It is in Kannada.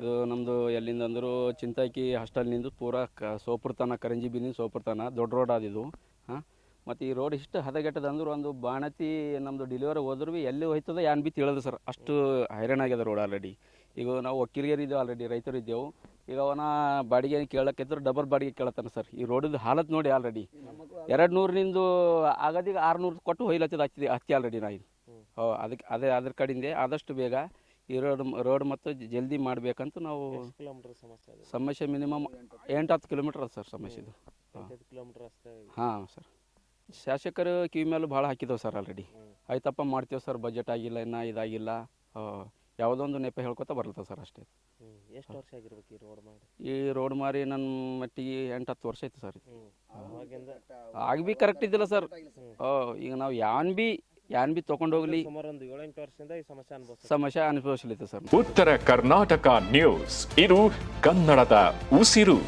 ಇದು ನಮ್ಮದು ಎಲ್ಲಿಂದ ಅಂದರೂ ಚಿಂತಾಕಿ ಹಾಸ್ಟೆಲ್ನಿಂದ ಪೂರ ಕ ಸೋಪುರ್ ತನ, ಕರಂಜಿ ಬೀದಿನ ಸೋಪುರ್ ತನ, ದೊಡ್ಡ ರೋಡ್ ಆದಿದು ಹಾಂ? ಮತ್ತು ಈ ರೋಡ್ ಇಷ್ಟು ಹದಗೆಟ್ಟದ ಅಂದ್ರೆ ಒಂದು ಬಾಣತಿ ನಮ್ಮದು ಡೆಲಿವರಿ ಹೋದ್ರು ಭೀ ಎಲ್ಲಿ ಹೋಯ್ತದ ಏನು ಬಿ ತಿಳಿದು ಸರ್. ಅಷ್ಟು ಹೈರಾಣ ಆಗ್ಯದ ರೋಡ್ ಆಲ್ರೆಡಿ ಈಗ ನಾವು ಒಕ್ಕಲಿಗರು ಇದ್ದೇವೆ ಆಲ್ರೆಡಿ ರೈತರು ಇದ್ದೇವೆ. ಈಗ ಅವನ ಬಾಡಿಗೆ ಕೇಳಕ್ಕಿದ್ರೆ ಡಬಲ್ ಬಾಡಿಗೆ ಕೇಳತ್ತಾನೆ ಸರ್. ಈ ರೋಡದ ಹಾಲತ್ ನೋಡಿ ಆಲ್ರೆಡಿ ಎರಡು ನೂರಿನಿಂದು ಆಗೋದೀಗ ಆರುನೂರು ಕೊಟ್ಟು ಹೊಯ್ಲತ್ತದ ಹಚ್ಚಿದೆ ಹಚ್ಚಿ ಆಲ್ರೆಡಿ ನಾ ಇದು. ಹೋ ಅದಕ್ಕೆ ಅದೇ, ಅದ್ರ ಕಡಿಂದೆ ಆದಷ್ಟು ಬೇಗ ಈ ರೋಡ್ ರೋಡ್ ಮತ್ತು ಜಲ್ದಿ ಮಾಡಬೇಕಂತ ನಾವು ಕಿಲೋಮೀಟರ್ ಸಮಸ್ಯೆ ಇದೆ? ಸಮಸ್ಯೆ ಮಿನಿಮಮ್ ಎಂಟು ಹತ್ತು ಕಿಲೋಮೀಟ್ರ್ ಅದ ಸರ್ ಸಮಸ್ಯೆ ಇದು. ಎಂಟೈದು ಕಿಲೋಮೀಟರ್ ಹಾಂ ಸರ್. ಶಾಸಕರು ಕಿವಿ ಮೇಲೆ ಭಾಳ ಹಾಕಿದ್ದೇವೆ ಸರ್ ಆಲ್ರೆಡಿ ಆಯ್ತಪ್ಪ ಮಾಡ್ತೀವಿ ಸರ್ ಬಜೆಟ್ ಆಗಿಲ್ಲ ಇನ್ನೂ ಇದಾಗಿಲ್ಲ. ಯಾವುದೋ ಒಂದು ನೆಪ ಹೇಳ್ಕೊತ ಬರ್ಲತ್ತ ಸರ್ ಅಷ್ಟೇ. ಎಷ್ಟು ವರ್ಷ ಆಗಿರ್ಬೇಕು ಈ ರೋಡ್ ಮಾಡಿ? ಈ ರೋಡ್ ಮಾರಿ ನನ್ನ ಮಟ್ಟಿಗೆ ಎಂಟು ಹತ್ತು ವರ್ಷ ಆಯ್ತು ಸರ್ ಆಗ ಬಿ ಕರೆಕ್ಟ್ ಇದ್ದಿಲ್ಲ ಸರ್. ಈಗ ನಾವು ಯಾನ್ ಬಿ ಯಾನ್ ಬಿ ತಗೊಂಡೋಗ್ಲಿ ಹೋಗ್ಲಿ. ಸುಮಾರು ಒಂದು ಏಳೆಂಟು ವರ್ಷದಿಂದ ಈ ಸಮಸ್ಯೆ ಅನುಭವಿಸ್ತಾರೆ ಸಮಸ್ಯೆ ಅನುಭವಿಸ್ಲಿತ್ತು ಸರ್. ಉತ್ತರ ಕರ್ನಾಟಕ ನ್ಯೂಸ್ ಇದು ಕನ್ನಡದ ಉಸಿರು.